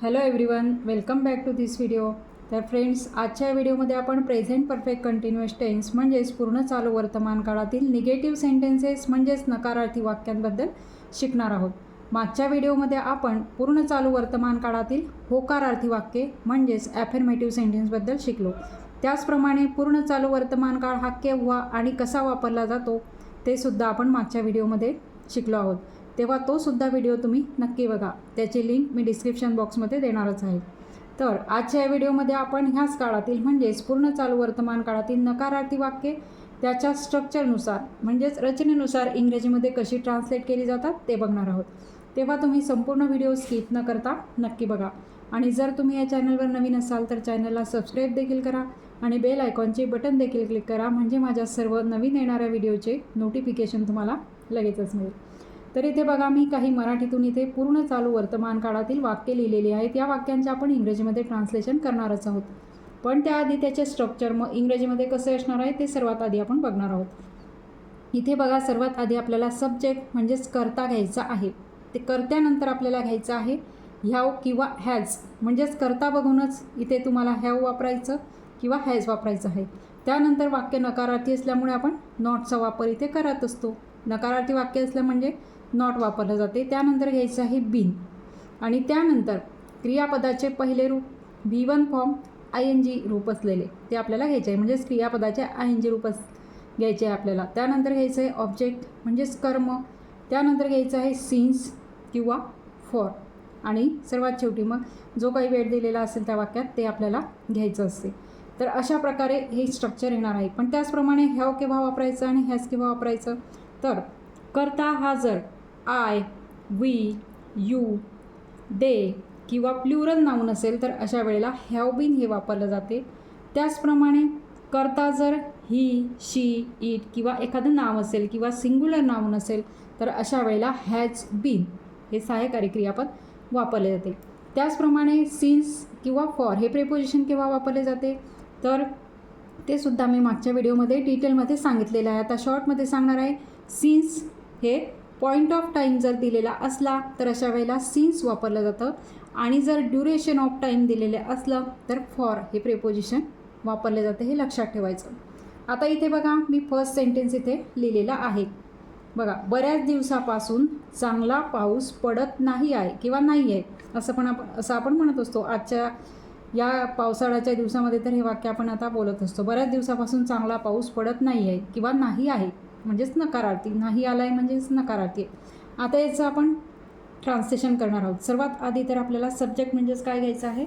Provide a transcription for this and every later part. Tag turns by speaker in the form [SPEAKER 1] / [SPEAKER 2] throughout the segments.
[SPEAKER 1] Hello everyone welcome back to this video तर friends आजच्या व्हिडिओमध्ये आपण प्रेझेंट परफेक्ट कंटिन्युअस टेन्स म्हणजेच पूर्ण चालू वर्तमान काळातील निगेटिव्ह सेंटेन्सेस म्हणजेच नकारार्थी वाक्यांबद्दल शिकणार आहोत. मागच्या व्हिडिओमध्ये आपण पूर्ण चालू वर्तमान काळातील होकारार्थी वाक्ये म्हणजेच ॲफर्मेटिव्ह सेंटेन्सबद्दल शिकलो. त्याचप्रमाणे पूर्ण चालू वर्तमान काळ हा केव्हा आणि कसा वापरला जातो ते सुद्धा आपण मागच्या व्हिडिओमध्ये शिकलो आहोत. तेव्हा तोसुद्धा व्हिडिओ तुम्ही नक्की बघा. त्याची लिंक मी डिस्क्रिप्शन बॉक्समध्ये देणारच आहे. तर आजच्या या व्हिडिओमध्ये आपण ह्याच काळातील म्हणजेच पूर्ण चालू वर्तमान काळातील नकारार्थी वाक्ये त्याच्या स्ट्रक्चरनुसार म्हणजेच रचनेनुसार इंग्रजीमध्ये कशी ट्रान्सलेट केली जातात ते बघणार आहोत. तेव्हा तुम्ही संपूर्ण व्हिडिओ स्किप न करता नक्की बघा. आणि जर तुम्ही या चॅनलवर नवीन असाल तर चॅनलला सबस्क्राईब देखील करा आणि बेल आयकॉनचे बटन देखील क्लिक करा. म्हणजे माझ्या सर्व नवीन येणाऱ्या व्हिडिओचे नोटिफिकेशन तुम्हाला लगेचच मिळेल. तर इथे बघा मी काही मराठीतून इथे पूर्ण चालू वर्तमान काळातील वाक्य लिहिलेली आहेत. या वाक्यांचे आपण इंग्रजीमध्ये ट्रान्सलेशन करणारच आहोत. पण त्याआधी त्याचे स्ट्रक्चर मग इंग्रजीमध्ये कसे असणार आहे ते सर्वात आधी आपण बघणार आहोत. इथे बघा सर्वात आधी आपल्याला सब्जेक्ट म्हणजेच करता घ्यायचा आहे. ते कर्त्यानंतर आपल्याला घ्यायचं आहे. ह्याव किंवा हॅज म्हणजेच करता बघूनच इथे तुम्हाला हॅव वापरायचं किंवा हॅज वापरायचं आहे. त्यानंतर वाक्य नकारार्थी असल्यामुळे आपण नॉटचा वापर इथे करत असतो. नकारार्थी वाक्य असलं म्हणजे नॉट वापरलं जाते. त्यानंतर घ्यायचं आहे बिन. आणि त्यानंतर क्रियापदाचे पहिले रूप B one form I N G रूप असलेले ते आपल्याला घ्यायचे आहे. म्हणजेच क्रियापदाचे आय एन जी रूप अस घ्यायचे आहे आपल्याला. त्यानंतर घ्यायचं आहे ऑब्जेक्ट म्हणजेच कर्म. त्यानंतर घ्यायचं आहे सीन्स किंवा फॉर आणि सर्वात शेवटी मग जो काही वेळ दिलेला असेल त्या वाक्यात ते आपल्याला घ्यायचं असते. तर अशा प्रकारे हे स्ट्रक्चर येणार आहे. पण त्याचप्रमाणे ह्याव केव्हा वापरायचं आणि ह्याच केव्हा वापरायचं? तर करता हा जर आय वी यू दे किंवा प्ल्युरल नाऊन असेल तर अशा वेळेला हॅव बीन हे वापरलं जाते. त्याचप्रमाणे करता जर ही शी इट किंवा एखादं नाव असेल किंवा सिंग्युलर नाऊन असेल तर अशा वेळेला हॅज बीन हे सहाय्यकारी क्रियापद वापरले जाते. त्याचप्रमाणे सिन्स किंवा फॉर हे प्रेपोजिशन केव्हा वापरले जाते? तर ते सुद्धा मी मागच्या व्हिडिओमध्ये डिटेलमध्ये सांगितलेलं आहे. आता शॉर्टमध्ये सांगणार आहे. सिन्स हे पॉईंट ऑफ टाईम जर दिलेला असला तर अशा वेळेला सिन्स वापरलं जातं. आणि जर ड्युरेशन ऑफ टाईम दिलेले असलं तर फॉर हे प्रेपोजिशन वापरले जाते हे लक्षात ठेवायचं. आता इथे बघा मी फर्स्ट सेंटेन्स इथे लिहिलेला आहे. बघा बऱ्याच दिवसापासून चांगला पाऊस पडत नाही आहे किंवा नाही आहे असं पण आपण असं आपण म्हणत असतो. आजच्या या पावसाळ्याच्या दिवसामध्ये तर हे वाक्य आपण आता बोलत असतो. बऱ्याच दिवसापासून चांगला पाऊस पडत नाही आहे किंवा नाही आहे. म्हणजेच नकारार्थी नाही आला आहे म्हणजेच नकारार्थी. आहे आता याचं आपण ट्रान्सलेशन करणार आहोत. सर्वात आधी तर आपल्याला सब्जेक्ट म्हणजेच काय घ्यायचं आहे?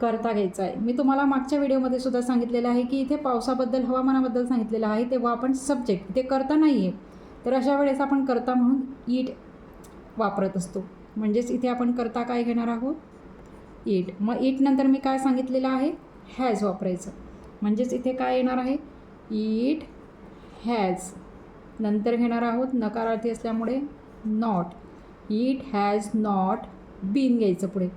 [SPEAKER 1] करता घ्यायचा आहे. मी तुम्हाला मागच्या व्हिडिओमध्ये सुद्धा सांगितलेलं आहे की इथे पावसाबद्दल हवामानाबद्दल सांगितलेलं आहे. तेव्हा आपण सब्जेक्ट इथे करता नाही आहे तर अशा वेळेस आपण करता म्हणून ईट वापरत असतो. म्हणजेच इथे आपण करता काय घेणार आहोत? ईट मग ईट नंतर मी काय सांगितलेलं आहे? हॅज वापरायचं. म्हणजेच इथे काय येणार आहे? ईट हॅज नंतर घेणार आहोत नकारार्थी असल्यामुळे not it has not been घ्यायचं पुढे.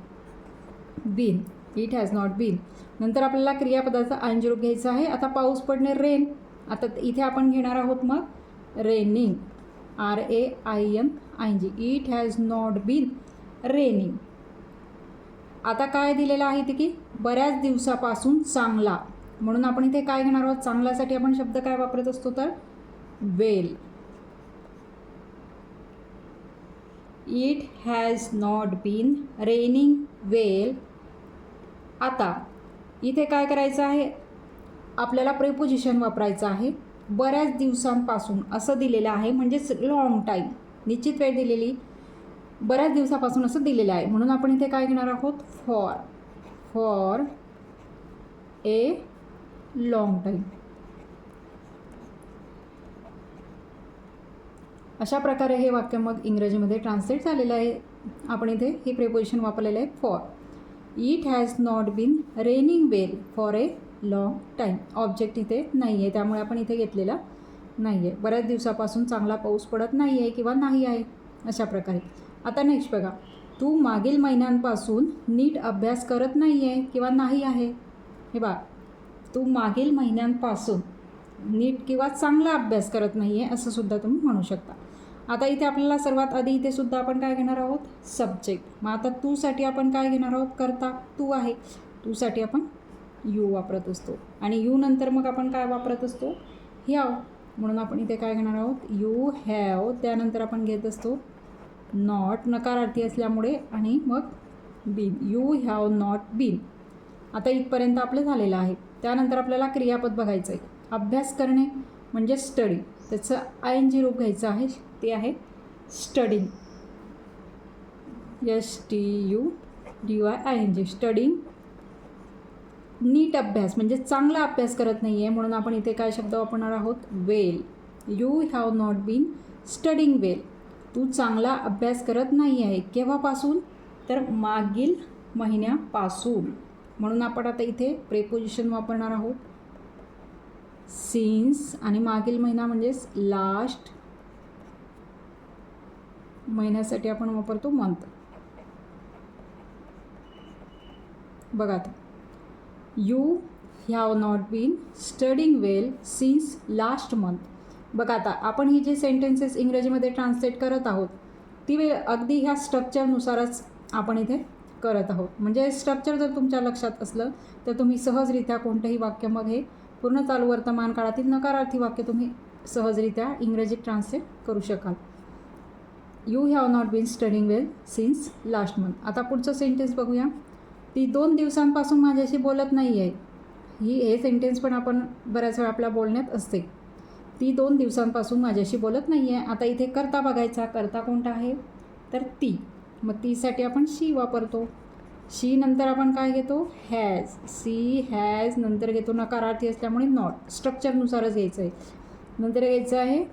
[SPEAKER 1] Been it has not been नंतर आपल्याला क्रियापदाचा अंजरूप घ्यायचं आहे. आता पाऊस पडणे रेन आता इथे आपण घेणार आहोत मग raining R A I N I G it has not been raining आता काय दिलेलं आहे ते की बऱ्याच दिवसापासून चांगला. म्हणून आपण इथे काय घेणार आहोत? चांगल्यासाठी आपण शब्द काय वापरत असतो तर well. It has not been raining well आता इथे काय करायचं आहे? आपल्याला प्रेपोजिशन वापरायचं आहे. बऱ्याच दिवसांपासून असं दिलेलं आहे म्हणजेच लॉंग टाईम निश्चित वेळ दिलेली. बऱ्याच दिवसापासून असं दिलेलं आहे. म्हणून आपण इथे काय घेणार आहोत? For for a long time अशा प्रकारे हे वाक्य मग इंग्रजीमध्ये ट्रान्सलेट झालेलं आहे. आपण इथे हे प्रेपोजिशन वापरलेलं आहे for it has not been raining well for a long time object इथे नाही आहे त्यामुळे आपण इथे घेतलेला नाही आहे बऱ्याच दिवसापासून चांगला पाऊस पडत नाही आहे किंवा नाही आहे अशा प्रकारे. आता नेक्स्ट बघा. तू मागील महिन्यांपासून नीट अभ्यास करत नाही आहे किंवा नाही आहे? हे बा तू मागील महिन्यांपासून नीट किंवा चांगला अभ्यास करत नाही आहे असं सुद्धा तुम्ही म्हणू शकता. आता इथे आपल्याला सर्वात आधी इथे सुद्धा आपण काय घेणार आहोत? सब्जेक्ट मग आता तूसाठी आपण काय घेणार आहोत? करता. तू आहे. तूसाठी आपण यू वापरत असतो. आणि यू नंतर मग आपण काय वापरत असतो? ह्याव. म्हणून आपण इथे काय घेणार आहोत? You have. त्यानंतर आपण घेत असतो नॉट. नकारार्थी असल्यामुळे आणि मग been. You have not been. आता इथपर्यंत आपलं झालेलं आहे. त्यानंतर आपल्याला क्रियापद बघायचं आहे अभ्यास करणे म्हणजे स्टडी. त्याचं आय एन जी रूप घ्यायचं आहे. ते आहे studying S T U D Y I N G studying नीट अभ्यास म्हणजे चांगला अभ्यास करत नाही आहे म्हणून आपण इथे काय शब्द वापरणार आहोत? Well. You have not been studying well तू चांगला अभ्यास करत नाही आहे केव्हापासून? तर मागील महिन्यापासून. म्हणून आपण आता इथे प्रेपोजिशन वापरणार आहोत. सिन्स आणि मागील महिना म्हणजेच लास्ट महिन्यासाठी आपण वापरतो मंथ. बघा आता. You have not been studying well since last month बघा आता आपण ही जे सेंटेन्सेस इंग्रजीमध्ये ट्रान्सलेट करत आहोत ती वे अगदी ह्या स्ट्रक्चरनुसारच आपण इथे करत आहोत. म्हणजे स्ट्रक्चर जर तुमच्या लक्षात असलं तर तुम्ही सहजरित्या कोणतंही वाक्य मग हे पूर्ण चालू वर्तमान काळातील नकारार्थी वाक्य तुम्ही सहजरित्या इंग्रजीत ट्रान्सलेट करू शकाल. You have not been studying well since last month आता पुढचं सेंटेन्स बघूया. ती दोन दिवसांपासून माझ्याशी बोलत नाही आहे ही हे सेंटेन्स पण आपण बऱ्याच वेळा आपल्या बोलण्यात असते. ती दोन दिवसांपासून माझ्याशी बोलत नाही आहे आता इथे करता बघायचा. करता कोणता आहे? तर ती. मग तीसाठी आपण शी वापरतो. शी नंतर आपण काय घेतो? हॅज सी हॅज नंतर घेतो नकारार्थी असल्यामुळे नॉट स्ट्रक्चरनुसारच घ्यायचं आहे नंतर घ्यायचं आहे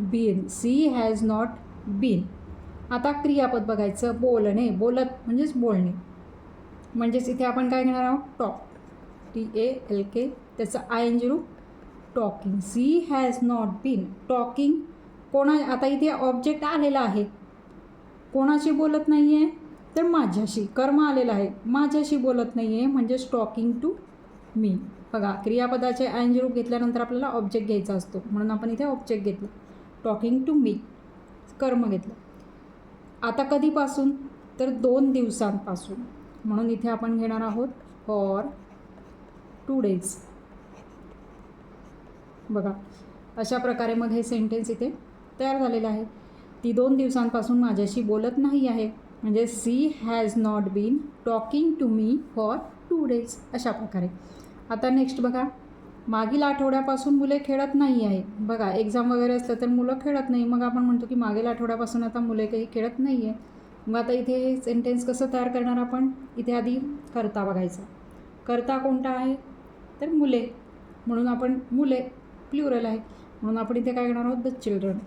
[SPEAKER 1] been she has not been आता क्रियापद बघायचं बोलणे बोलत म्हणजेच बोलणे. म्हणजेच इथे आपण काय घेणार आहोत? Talk. T A L K त्याचं आय एन जी रूप talking. She has not been talking कोणा आता इथे ऑब्जेक्ट आलेला आहे. कोणाशी बोलत नाही आहे तर माझ्याशी. कर्म आलेलं आहे. माझ्याशी बोलत नाही आहे म्हणजेच टॉकिंग टू मी. बघा क्रियापदाचे आय रूप घेतल्यानंतर आपल्याला ऑब्जेक्ट घ्यायचा असतो. म्हणून आपण इथे ऑब्जेक्ट घेतलं. Talking to me. कर्म घेतलं. आता कधीपासून? तर दोन दिवसांपासून. म्हणून इथे आपण घेणार आहोत फॉर टू डेज बघा अशा प्रकारे मग हे सेंटेन्स इथे तयार झालेलं आहे. ती दोन दिवसांपासून माझ्याशी बोलत नाही आहे. म्हणजे she has not been talking to me for two days अशा प्रकारे. आता नेक्स्ट बघा. मागील आठवड्यापासून मुले खेळत नाही आहे. बघा एक्झाम वगैरे असलं तर मुलं खेळत नाही. मग आपण म्हणतो की मागील आठवड्यापासून आता मुले काही खेळत नाही आहे. मग आता इथे हे सेंटेन्स कसं तयार करणार आपण? इथे आधी करता बघायचा. करता कोणता आहे? तर मुले. म्हणून आपण मुले प्ल्युरल आहे. म्हणून आपण इथे काय करणार आहोत? द चिल्ड्रन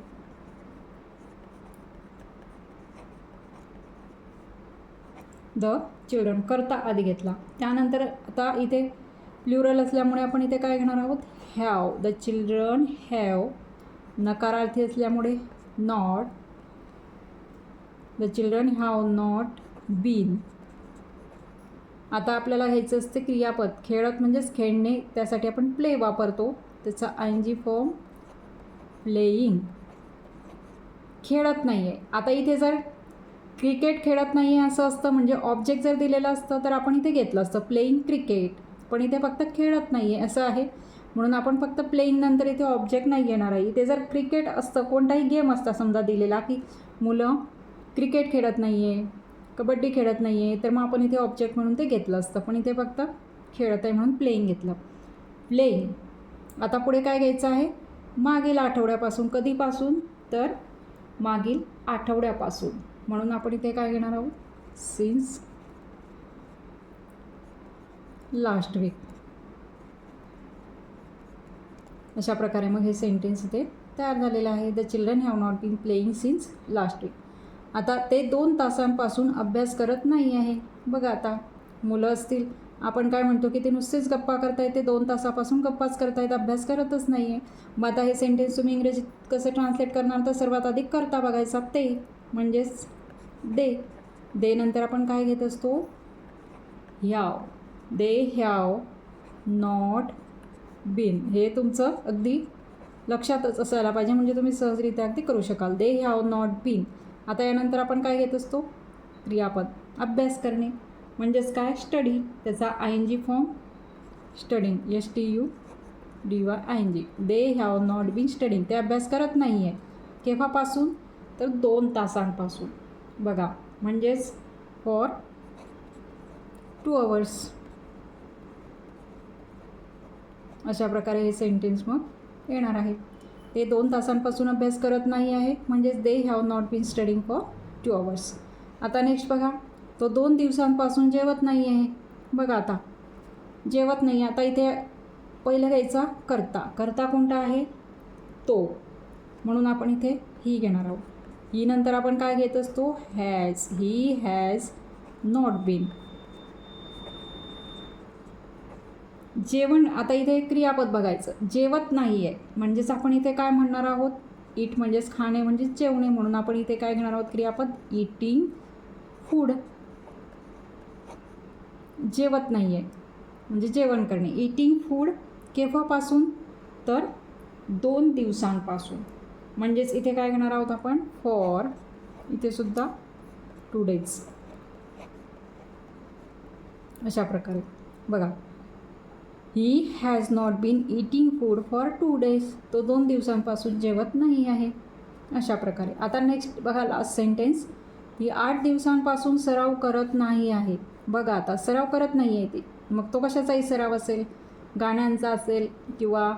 [SPEAKER 1] द चिल्ड्रन करता आधी घेतला. त्यानंतर आता इथे प्ल्युरल असल्यामुळे आपण इथे काय घेणार आहोत? हॅव द चिल्ड्रन हॅव नकारार्थी असल्यामुळे not the children have not been आता आपल्याला घ्यायचं असते क्रियापद. खेळत म्हणजेच खेळणे त्यासाठी आपण प्ले वापरतो. त्याचा आय जी फॉर्म प्लेईंग खेळत नाही आहे आता इथे जर क्रिकेट खेळत नाही आहे असं असतं म्हणजे ऑब्जेक्ट जर दिलेलं असतं तर आपण इथे घेतलं असतं. प्लेईंग क्रिकेट पण इथे फक्त खेळत नाही आहे असं आहे. म्हणून आपण फक्त प्लेईंग नंतर इथे ऑब्जेक्ट नाही येणार आहे. इथे जर क्रिकेट असतं कोणताही गेम असता समजा दिलेला की मुलं क्रिकेट खेळत नाही आहे कबड्डी खेळत नाही आहे तर मग आपण इथे ऑब्जेक्ट म्हणून ते घेतलं असतं. पण इथे फक्त खेळत आहे म्हणून प्लेईंग घेतलं. प्लेईंग आता पुढे काय घ्यायचं आहे? मागील आठवड्यापासून कधीपासून? तर मागील आठवड्यापासून. म्हणून आपण इथे काय घेणार आहोत? सिन्स लास्ट वीक अशा प्रकारे मग हे सेंटेन्स इथे तयार झालेलं आहे. The children have not been playing since last week आता ते दोन तासांपासून अभ्यास करत नाही आहे. बघा आता मुलं असतील आपण काय म्हणतो की ते नुसतेच गप्पा करतायत ते दोन तासापासून गप्पाच करतायत अभ्यास करतच नाही आहे मग आता हे सेंटेन्स तुम्ही इंग्रजीत कसं ट्रान्सलेट करणार? तर सर्वात अधिक करता बघायचा ते म्हणजेच दे. दे नंतर आपण काय घेत असतो? Have they have not been. हे तुमचं अगदी लक्षातच असायला पाहिजे म्हणजे तुम्ही सहजरित्या अगदी करू शकाल. They have not been. आता यानंतर आपण काय घेत असतो? क्रियापद. अभ्यास करणे. म्हणजेच काय? स्टडी. त्याचा I N G form. Studying. S T U D Y I N G they have not been studying. ते अभ्यास करत नाही आहे केव्हापासून? तर दोन तासांपासून. बघा. म्हणजेच फॉर टू अवर्स. अशा प्रकारे हे सेंटेन्स मग येणार आहे. ते दोन तासांपासून अभ्यास करत नाही आहे म्हणजेच they have not been studying for two hours आता नेक्स्ट बघा तो दोन दिवसांपासून जेवत नाही आहे. बघा आता जेवत नाही आता इथे पहिलं घ्यायचा करता. करता कोणता आहे? तो. म्हणून आपण इथे ही घेणार आहोत. ही नंतर आपण काय घेत असतो? Has he has not been जेवण आता इथे क्रियापद बघायचं. जेवत नाही आहे म्हणजेच आपण इथे काय म्हणणार आहोत? इट म्हणजेच खाणे म्हणजेच जेवणे. म्हणून आपण इथे काय घेणार आहोत? क्रियापद इटिंग फूड जेवत नाही आहे म्हणजे जेवण करणे. इटिंग फूड केव्हापासून? तर दोन दिवसांपासून. म्हणजेच इथे काय घेणार आहोत आपण? फॉर इथे सुद्धा टू डेज अशा प्रकारे. बघा. He has not been eating food for two days तो दोन दिवसांपासून जेवत नाही आहे. अशा प्रकारे. आता नेक्स्ट बघा लास्ट सेंटेन्स ही आठ दिवसांपासून सराव करत नाही आहे. बघा आता सराव करत नाही आहे ती. मग तो कशाचाही सराव असेल? गाण्यांचा असेल किंवा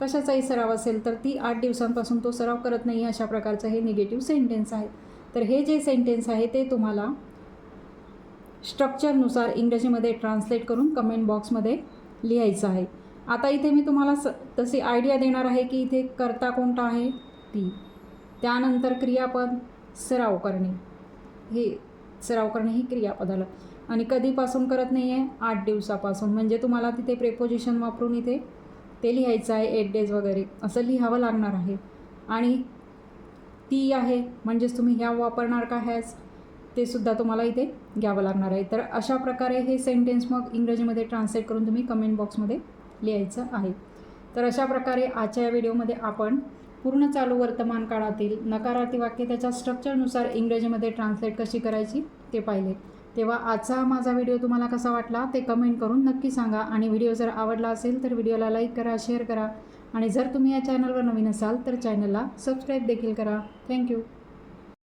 [SPEAKER 1] कशाचाही सराव असेल तर ती आठ दिवसांपासून तो सराव करत नाही अशा प्रकारचं हे निगेटिव्ह सेंटेन्स आहे. तर हे जे सेंटेन्स आहे ते तुम्हाला स्ट्रक्चरनुसार इंग्रजीमध्ये ट्रान्सलेट करून कमेंट बॉक्समध्ये लिहायचं आहे. आता इथे मी तुम्हाला स तशी आयडिया देणार आहे की इथे करता कोणता आहे? ती. त्यानंतर क्रियापद सराव करणे हे सराव करणे ही क्रियापद आलं आणि कधीपासून करत नाही आहे आठ दिवसापासून. म्हणजे तुम्हाला तिथे प्रेपोजिशन वापरून इथे ते लिहायचं आहे एट डेज वगैरे. असं लिहावं लागणार आहे. आणि ती आहे म्हणजेच तुम्ही ह्या वापरणार का हॅज ते सुद्धा तुम्हाला इथे घ्यावं लागणार आहे. तर अशा प्रकारे हे सेंटेन्स मग इंग्रजीमध्ये ट्रान्सलेट करून तुम्ही कमेंट बॉक्समध्ये लिहायचं आहे. तर अशा प्रकारे आजच्या या व्हिडिओमध्ये आपण पूर्ण चालू वर्तमान काळातील नकारार्थी वाक्य त्याच्या स्ट्रक्चरनुसार इंग्रजीमध्ये ट्रान्सलेट कशी करायची ते पाहिले. तेव्हा आजचा माझा व्हिडिओ तुम्हाला कसा वाटला ते कमेंट करून नक्की सांगा. आणि व्हिडिओ जर आवडला असेल तर व्हिडिओला लाईक करा शेअर करा. आणि जर तुम्ही या चॅनलवर नवीन असाल तर चॅनलला सबस्क्राईब देखील करा. थँक्यू